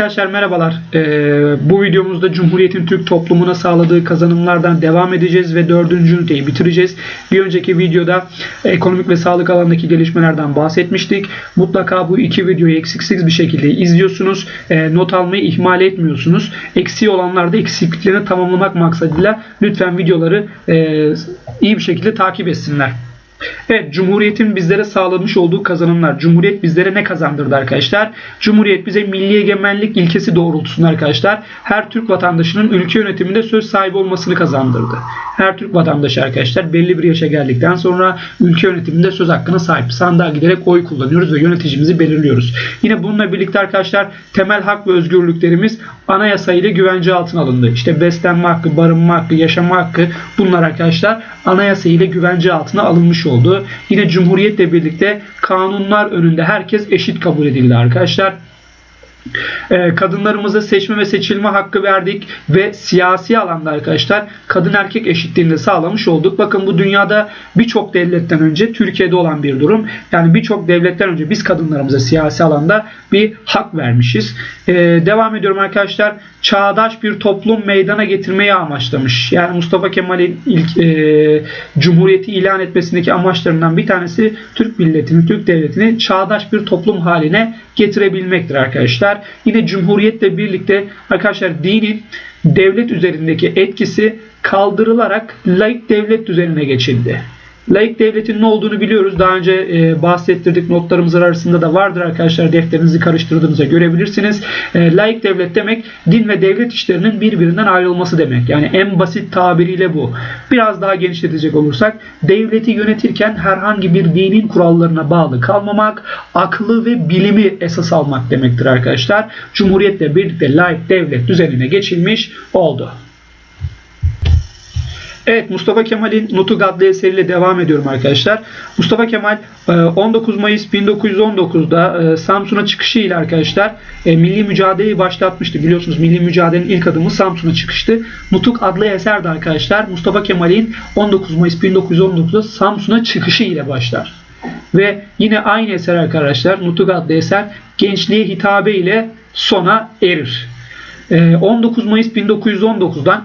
Arkadaşlar merhabalar. Ee, bu videomuzda Cumhuriyet'in Türk toplumuna sağladığı kazanımlardan devam edeceğiz ve dördüncü üniteyi bitireceğiz. Bir önceki videoda ekonomik ve sağlık alanındaki gelişmelerden bahsetmiştik. Mutlaka bu iki videoyu eksiksiz bir şekilde izliyorsunuz. Ee, not almayı ihmal etmiyorsunuz. Eksiği olanlarda eksikliklerini tamamlamak maksadıyla lütfen videoları e, iyi bir şekilde takip etsinler. Evet, Cumhuriyet'in bizlere sağlamış olduğu kazanımlar. Cumhuriyet bizlere ne kazandırdı arkadaşlar? Cumhuriyet bize milli egemenlik ilkesi doğrultusunda arkadaşlar her Türk vatandaşının ülke yönetiminde söz sahibi olmasını kazandırdı. Her Türk vatandaşı arkadaşlar belli bir yaşa geldikten sonra ülke yönetiminde söz hakkına sahip. Sandığa giderek oy kullanıyoruz ve yöneticimizi belirliyoruz. Yine bununla birlikte arkadaşlar temel hak ve özgürlüklerimiz anayasa ile güvence altına alındı. İşte beslenme hakkı, barınma hakkı, yaşama hakkı bunlar arkadaşlar anayasa ile güvence altına alınmış oldu. Yine Cumhuriyetle birlikte kanunlar önünde herkes eşit kabul edildi arkadaşlar. Ee, kadınlarımıza seçme ve seçilme hakkı verdik ve siyasi alanda arkadaşlar kadın erkek eşitliğini de sağlamış olduk. Bakın bu dünyada birçok devletten önce Türkiye'de olan bir durum. Yani birçok devletten önce biz kadınlarımıza siyasi alanda bir hak vermişiz. Ee, devam ediyorum arkadaşlar. Çağdaş bir toplum meydana getirmeyi amaçlamış. Yani Mustafa Kemal'in ilk e, Cumhuriyeti ilan etmesindeki amaçlarından bir tanesi Türk milletini, Türk devletini çağdaş bir toplum haline getirebilmektir arkadaşlar. Yine Cumhuriyetle birlikte arkadaşlar dinin devlet üzerindeki etkisi kaldırılarak laik devlet düzenine geçildi. Laik devletin ne olduğunu biliyoruz. Daha önce e, bahsettirdik. Notlarımız arasında da vardır arkadaşlar. Defterinizi karıştırdığınızda görebilirsiniz. E, laik devlet demek din ve devlet işlerinin birbirinden ayrılması demek. Yani en basit tabiriyle bu. Biraz daha genişletecek olursak devleti yönetirken herhangi bir dinin kurallarına bağlı kalmamak, aklı ve bilimi esas almak demektir arkadaşlar. Cumhuriyetle birlikte laik devlet düzenine geçilmiş oldu. Evet Mustafa Kemal'in Nutuk adlı eseriyle devam ediyorum arkadaşlar. Mustafa Kemal e, 19 Mayıs 1919'da e, Samsun'a çıkışı ile arkadaşlar e, milli mücadeleyi başlatmıştı. Biliyorsunuz milli mücadelenin ilk adımı Samsun'a çıkıştı. Nutuk adlı eser de arkadaşlar Mustafa Kemal'in 19 Mayıs 1919'da Samsun'a çıkışı ile başlar. Ve yine aynı eser arkadaşlar Nutuk adlı eser gençliğe hitabe ile sona erir. E, 19 Mayıs 1919'dan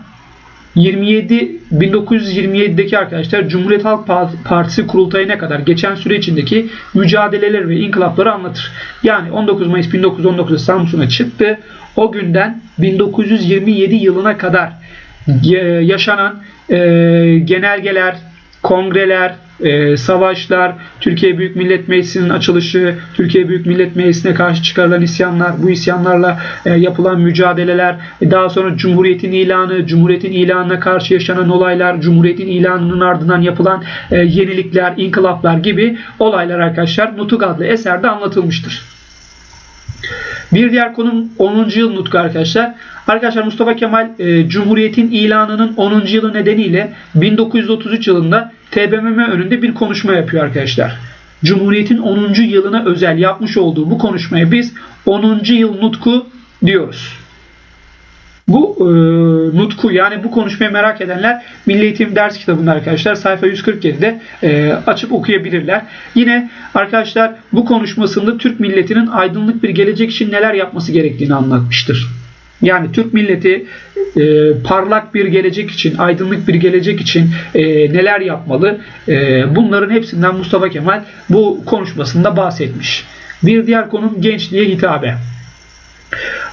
27 1927'deki arkadaşlar Cumhuriyet Halk Partisi kurultayına kadar geçen süre içindeki mücadeleler ve inkılapları anlatır. Yani 19 Mayıs 1919'da Samsun'a çıktı. O günden 1927 yılına kadar yaşanan e, genelgeler, kongreler, e, savaşlar, Türkiye Büyük Millet Meclisi'nin açılışı, Türkiye Büyük Millet Meclisi'ne karşı çıkarılan isyanlar, bu isyanlarla e, yapılan mücadeleler, e, daha sonra Cumhuriyet'in ilanı, Cumhuriyet'in ilanına karşı yaşanan olaylar, Cumhuriyet'in ilanının ardından yapılan e, yenilikler, inkılaplar gibi olaylar arkadaşlar Nutuk adlı eserde anlatılmıştır. Bir diğer konum 10. yıl nutku arkadaşlar. Arkadaşlar Mustafa Kemal e, Cumhuriyet'in ilanının 10. yılı nedeniyle 1933 yılında TBMM önünde bir konuşma yapıyor arkadaşlar. Cumhuriyet'in 10. yılına özel yapmış olduğu bu konuşmaya biz 10. yıl nutku diyoruz. Bu e, nutku yani bu konuşmayı merak edenler Milli Eğitim ders kitabında arkadaşlar sayfa 147'de e, açıp okuyabilirler. Yine arkadaşlar bu konuşmasında Türk milletinin aydınlık bir gelecek için neler yapması gerektiğini anlatmıştır. Yani Türk milleti e, parlak bir gelecek için, aydınlık bir gelecek için e, neler yapmalı? E, bunların hepsinden Mustafa Kemal bu konuşmasında bahsetmiş. Bir diğer konum gençliğe hitabe.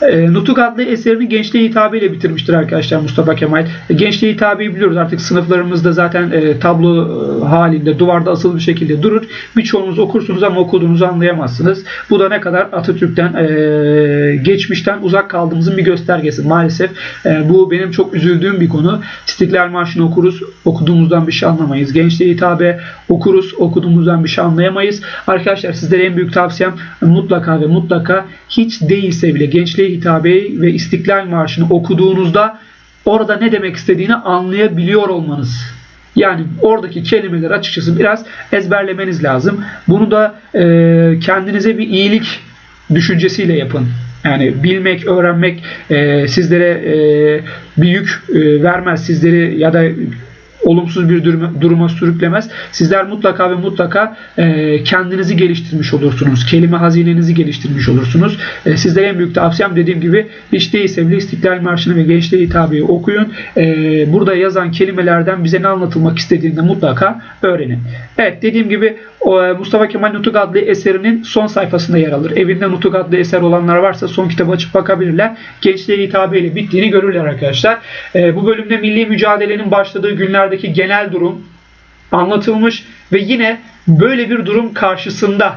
E, Nutuk adlı eserini gençliğe hitabeyle bitirmiştir arkadaşlar Mustafa Kemal. Gençliğe hitabeyi biliyoruz artık sınıflarımızda zaten e, tablo e, halinde duvarda asılı bir şekilde durur. Birçoğunuz okursunuz ama okuduğunuzu anlayamazsınız. Bu da ne kadar Atatürk'ten e, geçmişten uzak kaldığımızın bir göstergesi maalesef. E, bu benim çok üzüldüğüm bir konu. İstiklal Marşı'nı okuruz, okuduğumuzdan bir şey anlamayız. Gençliğe hitabe okuruz, okuduğumuzdan bir şey anlayamayız. Arkadaşlar sizlere en büyük tavsiyem mutlaka ve mutlaka hiç değilse bile gençliğe hitabeyi ve İstiklal Marşı'nı okuduğunuzda orada ne demek istediğini anlayabiliyor olmanız. Yani oradaki kelimeleri açıkçası biraz ezberlemeniz lazım. Bunu da e, kendinize bir iyilik düşüncesiyle yapın. Yani bilmek, öğrenmek e, sizlere e, bir yük e, vermez. Sizleri ya da olumsuz bir duruma, duruma sürüklemez. Sizler mutlaka ve mutlaka e, kendinizi geliştirmiş olursunuz. Kelime hazinenizi geliştirmiş olursunuz. E, sizlere en büyük tavsiyem dediğim gibi hiç değilse bile İstiklal Marşı'nı ve Gençliğe Hitabe'yi okuyun. E, burada yazan kelimelerden bize ne anlatılmak istediğini mutlaka öğrenin. Evet dediğim gibi Mustafa Kemal Nutuk adlı eserinin son sayfasında yer alır. Evinde Nutuk adlı eser olanlar varsa son kitabı açıp bakabilirler. Gençliğe hitabeyle bittiğini görürler arkadaşlar. E, bu bölümde milli mücadelenin başladığı günlerdeki genel durum anlatılmış ve yine böyle bir durum karşısında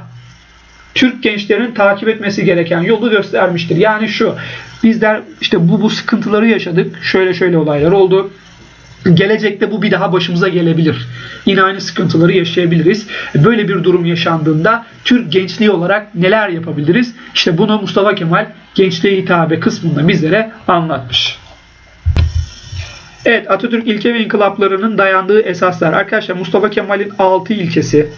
Türk gençlerinin takip etmesi gereken yolu göstermiştir. Yani şu, bizler işte bu bu sıkıntıları yaşadık. Şöyle şöyle olaylar oldu. Gelecekte bu bir daha başımıza gelebilir. Yine aynı sıkıntıları yaşayabiliriz. Böyle bir durum yaşandığında Türk gençliği olarak neler yapabiliriz? İşte bunu Mustafa Kemal gençliğe hitabe kısmında bizlere anlatmış. Evet Atatürk ilke ve inkılaplarının dayandığı esaslar. Arkadaşlar Mustafa Kemal'in 6 ilkesi.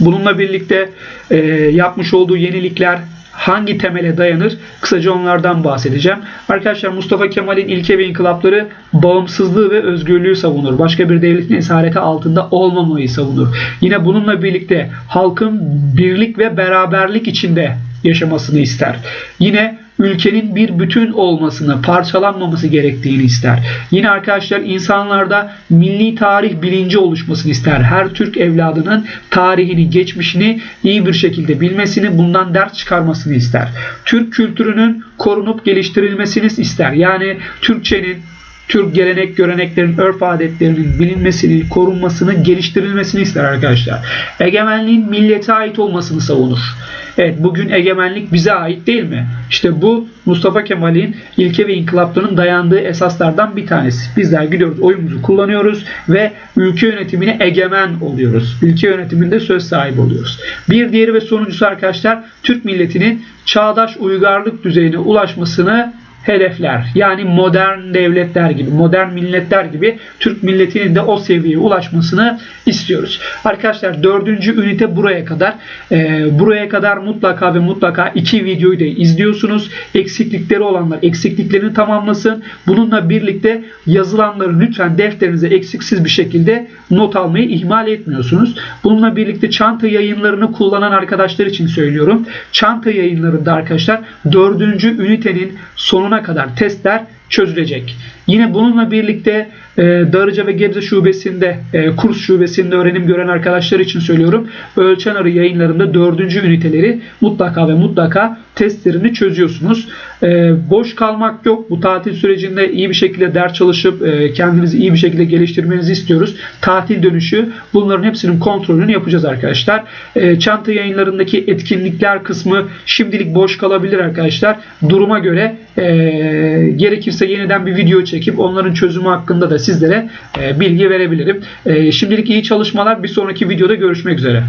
Bununla birlikte e, yapmış olduğu yenilikler hangi temele dayanır? Kısaca onlardan bahsedeceğim. Arkadaşlar Mustafa Kemal'in ilke ve inkılapları bağımsızlığı ve özgürlüğü savunur. Başka bir devletin esareti altında olmamayı savunur. Yine bununla birlikte halkın birlik ve beraberlik içinde yaşamasını ister. Yine ülkenin bir bütün olmasını, parçalanmaması gerektiğini ister. Yine arkadaşlar insanlarda milli tarih bilinci oluşmasını ister. Her Türk evladının tarihini, geçmişini iyi bir şekilde bilmesini, bundan ders çıkarmasını ister. Türk kültürünün korunup geliştirilmesini ister. Yani Türkçenin, Türk gelenek göreneklerin, örf adetlerinin bilinmesini, korunmasını, geliştirilmesini ister arkadaşlar. Egemenliğin millete ait olmasını savunur. Evet bugün egemenlik bize ait değil mi? İşte bu Mustafa Kemal'in ilke ve inkılaplarının dayandığı esaslardan bir tanesi. Bizler gidiyoruz oyumuzu kullanıyoruz ve ülke yönetimine egemen oluyoruz. Ülke yönetiminde söz sahibi oluyoruz. Bir diğeri ve sonuncusu arkadaşlar Türk milletinin çağdaş uygarlık düzeyine ulaşmasını hedefler. Yani modern devletler gibi, modern milletler gibi Türk milletinin de o seviyeye ulaşmasını istiyoruz. Arkadaşlar dördüncü ünite buraya kadar. Ee, buraya kadar mutlaka ve mutlaka iki videoyu da izliyorsunuz. Eksiklikleri olanlar eksikliklerini tamamlasın. Bununla birlikte yazılanları lütfen defterinize eksiksiz bir şekilde not almayı ihmal etmiyorsunuz. Bununla birlikte çanta yayınlarını kullanan arkadaşlar için söylüyorum. Çanta yayınlarında arkadaşlar dördüncü ünitenin sonuna kadar testler çözülecek. Yine bununla birlikte e, Darıca ve Gebze şubesinde, e, kurs şubesinde öğrenim gören arkadaşlar için söylüyorum. Ölçen Arı yayınlarında dördüncü üniteleri mutlaka ve mutlaka testlerini çözüyorsunuz. E, boş kalmak yok. Bu tatil sürecinde iyi bir şekilde ders çalışıp e, kendinizi iyi bir şekilde geliştirmenizi istiyoruz. Tatil dönüşü bunların hepsinin kontrolünü yapacağız arkadaşlar. E, çanta yayınlarındaki etkinlikler kısmı şimdilik boş kalabilir arkadaşlar. Duruma göre e, gerekirse yeniden bir video çekip onların çözümü hakkında da sizlere e, bilgi verebilirim. E, şimdilik iyi çalışmalar. Bir sonraki videoda görüşmek üzere.